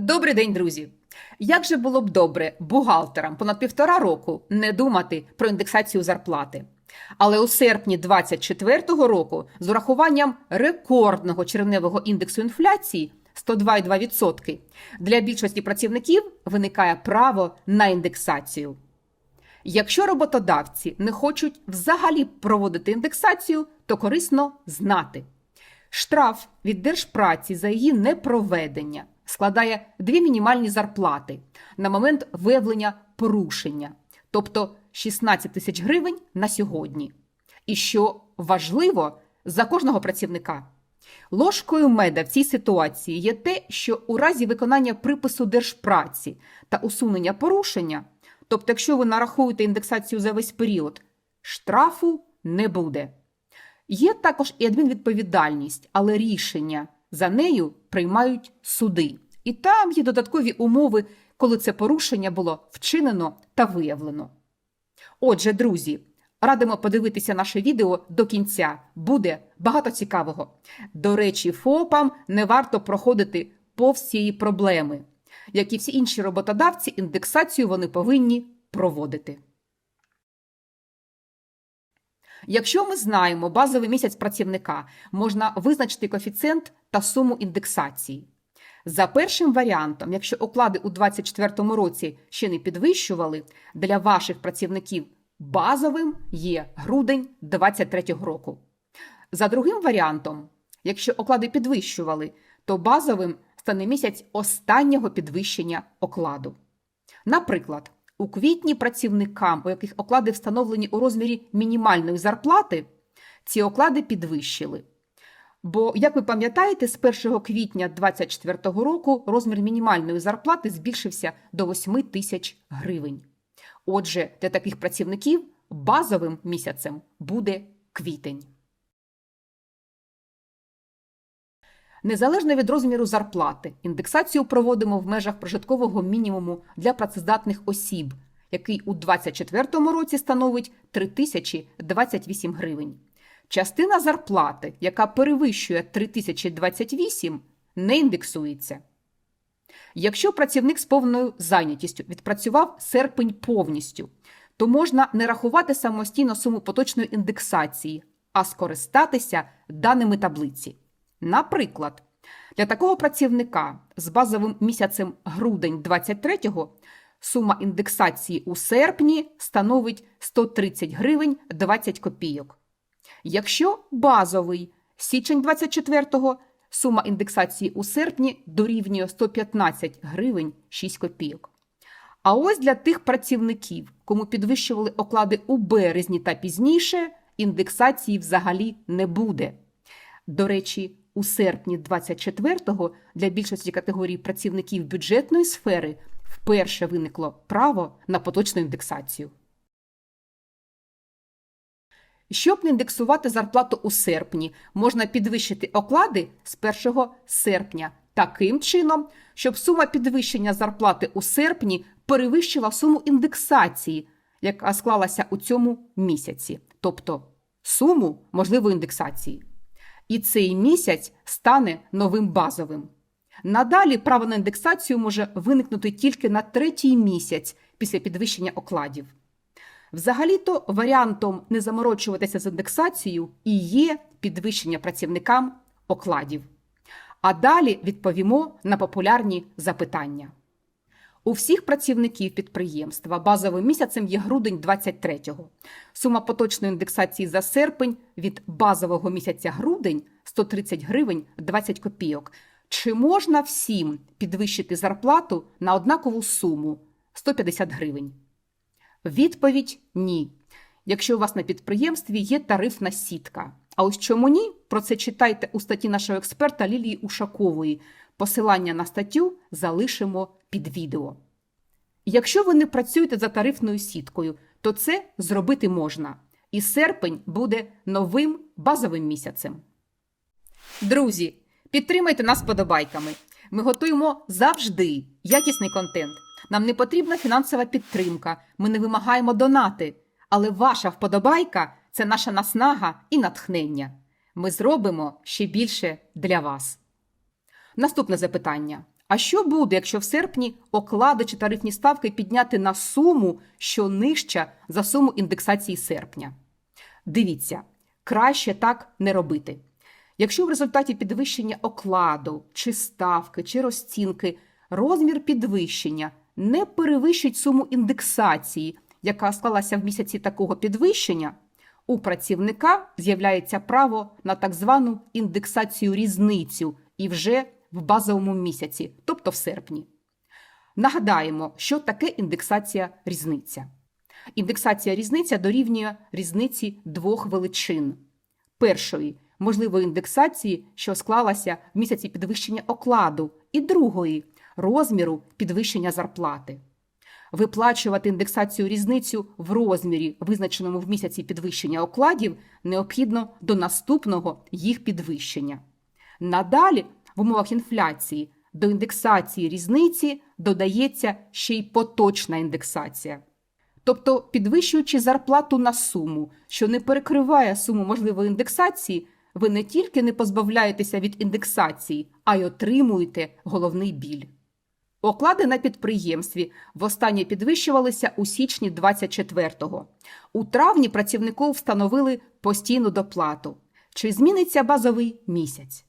Добрий день, друзі! Як же було б добре бухгалтерам понад півтора року не думати про індексацію зарплати? Але у серпні 2024 року з урахуванням рекордного червневого індексу інфляції 102,2% для більшості працівників виникає право на індексацію. Якщо роботодавці не хочуть взагалі проводити індексацію, то корисно знати. Штраф від держпраці за її непроведення складає дві мінімальні зарплати на момент виявлення порушення, тобто 16 тисяч гривень на сьогодні. І що важливо за кожного працівника. Ложкою меда в цій ситуації є те, що у разі виконання припису держпраці та усунення порушення, тобто, якщо ви нарахуєте індексацію за весь період, штрафу не буде. Є також і адмінвідповідальність, але рішення за нею приймають суди. І там є додаткові умови, коли це порушення було вчинено та виявлено. Отже, друзі, радимо подивитися наше відео до кінця. Буде багато цікавого. До речі, ФОПам не варто проходити повз цієї проблеми. Як і всі інші роботодавці, індексацію вони повинні проводити. Якщо ми знаємо базовий місяць працівника, можна визначити коефіцієнт та суму індексації. За першим варіантом, якщо оклади у 2024 році ще не підвищували, для ваших працівників базовим є грудень 2023 року. За другим варіантом, якщо оклади підвищували, то базовим стане місяць останнього підвищення окладу. Наприклад, у квітні працівникам, у яких оклади встановлені у розмірі мінімальної зарплати, ці оклади підвищили. Бо, як ви пам'ятаєте, з 1 квітня 2024 року розмір мінімальної зарплати збільшився до 8 тисяч гривень. Отже, для таких працівників базовим місяцем буде квітень. Незалежно від розміру зарплати, індексацію проводимо в межах прожиткового мінімуму для працездатних осіб, який у 2024 році становить 3028 гривень. Частина зарплати, яка перевищує 3028, не індексується. Якщо працівник з повною зайнятістю відпрацював серпень повністю, то можна не рахувати самостійно суму поточної індексації, а скористатися даними таблиці. Наприклад, для такого працівника з базовим місяцем грудень 23-го сума індексації у серпні становить 130 гривень 20 копійок. Якщо базовий січень 24-го сума індексації у серпні дорівнює 115 гривень 6 копійок. А ось для тих працівників, кому підвищували оклади у березні та пізніше, індексації взагалі не буде. До речі, у серпні 24-го для більшості категорій працівників бюджетної сфери вперше виникло право на поточну індексацію. Щоб не індексувати зарплату у серпні, можна підвищити оклади з 1 серпня таким чином, щоб сума підвищення зарплати у серпні перевищила суму індексації, яка склалася у цьому місяці, тобто суму можливої індексації. І цей місяць стане новим базовим. Надалі право на індексацію може виникнути тільки на третій місяць після підвищення окладів. Взагалі-то варіантом не заморочуватися з індексацією і є підвищення працівникам окладів. А далі відповімо на популярні запитання. У всіх працівників підприємства базовим місяцем є грудень 23-го. Сума поточної індексації за серпень від базового місяця грудень 130 гривень 20 копійок. Чи можна всім підвищити зарплату на однакову суму 150 гривень? Відповідь ні. Якщо у вас на підприємстві є тарифна сітка. А ось чому ні? Про це читайте у статті нашого експерта Лілії Ушакової. Посилання на статтю залишимо під відео. Якщо ви не працюєте за тарифною сіткою, то це зробити можна. І серпень буде новим базовим місяцем. Друзі, підтримайте нас подобайками. Ми готуємо завжди якісний контент. Нам не потрібна фінансова підтримка, ми не вимагаємо донати. Але ваша вподобайка це наша наснага і натхнення. Ми зробимо ще більше для вас. Наступне запитання: А що буде, якщо в серпні оклади чи тарифні ставки підняти на суму, що нижча за суму індексації серпня? Дивіться, краще так не робити. Якщо в результаті підвищення окладу, чи ставки, чи розцінки розмір підвищення не перевищить суму індексації, яка склалася в місяці такого підвищення, у працівника з'являється право на так звану індексацію різницю і вже в базовому місяці, тобто в серпні. Нагадаємо, що таке індексація різниця. Індексація різниця дорівнює різниці двох величин. Першої можливої індексації, що склалася в місяці підвищення окладу, і другої розміру підвищення зарплати. Виплачувати індексацію різницю в розмірі, визначеному в місяці підвищення окладів, необхідно до наступного їх підвищення. Надалі, в умовах інфляції, до індексації різниці додається ще й поточна індексація. Тобто, підвищуючи зарплату на суму, що не перекриває суму можливої індексації, ви не тільки не позбавляєтеся від індексації, а й отримуєте головний біль. Оклади на підприємстві востаннє підвищувалися у січні 24-го. У травні працівнику встановили постійну доплату. Чи зміниться базовий місяць?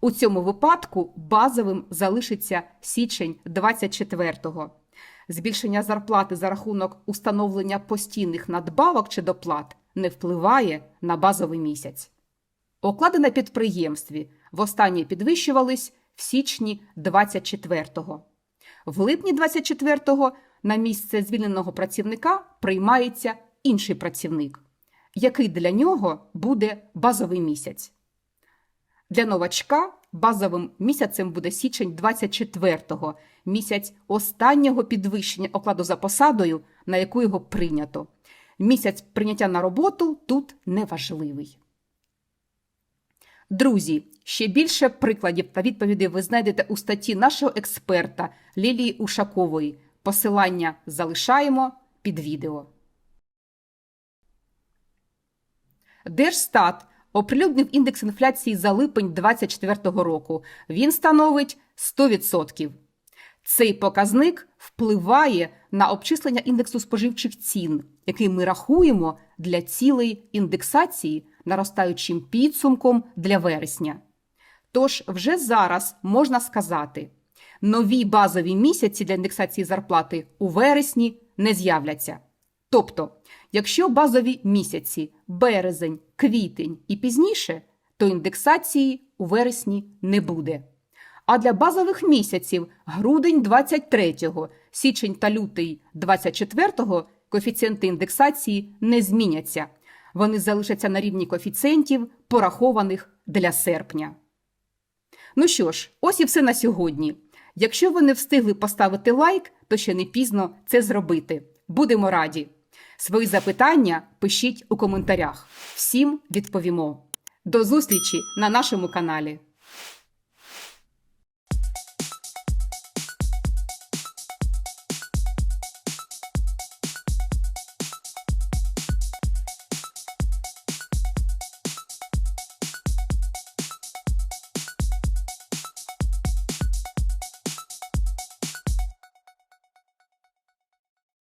У цьому випадку базовим залишиться січень 24-го. Збільшення зарплати за рахунок установлення постійних надбавок чи доплат не впливає на базовий місяць. Оклади на підприємстві востаннє підвищувались в січні 24-го. В липні 24-го на місце звільненого працівника приймається інший працівник, який для нього буде базовий місяць. Для новачка базовим місяцем буде січень 24-го, місяць останнього підвищення окладу за посадою, на яку його прийнято. Місяць прийняття на роботу тут неважливий. Друзі, ще більше прикладів та відповідей ви знайдете у статті нашого експерта Лілії Ушакової. Посилання залишаємо під відео. Держстат оприлюднив індекс інфляції за липень 2024 року. Він становить 100%. Цей показник впливає на обчислення індексу споживчих цін, який ми рахуємо для цілей індексації наростаючим підсумком для вересня. Тож вже зараз можна сказати, нові базові місяці для індексації зарплати у вересні не з'являться. Тобто, якщо базові місяці березень, квітень і пізніше, то індексації у вересні не буде. А для базових місяців грудень 23-го, січень та лютий 24-го коефіцієнти індексації не зміняться. Вони залишаться на рівні коефіцієнтів, порахованих для серпня. Ну що ж, ось і все на сьогодні. Якщо ви не встигли поставити лайк, то ще не пізно це зробити. Будемо раді. Свої запитання пишіть у коментарях. Всім відповімо. До зустрічі на нашому каналі.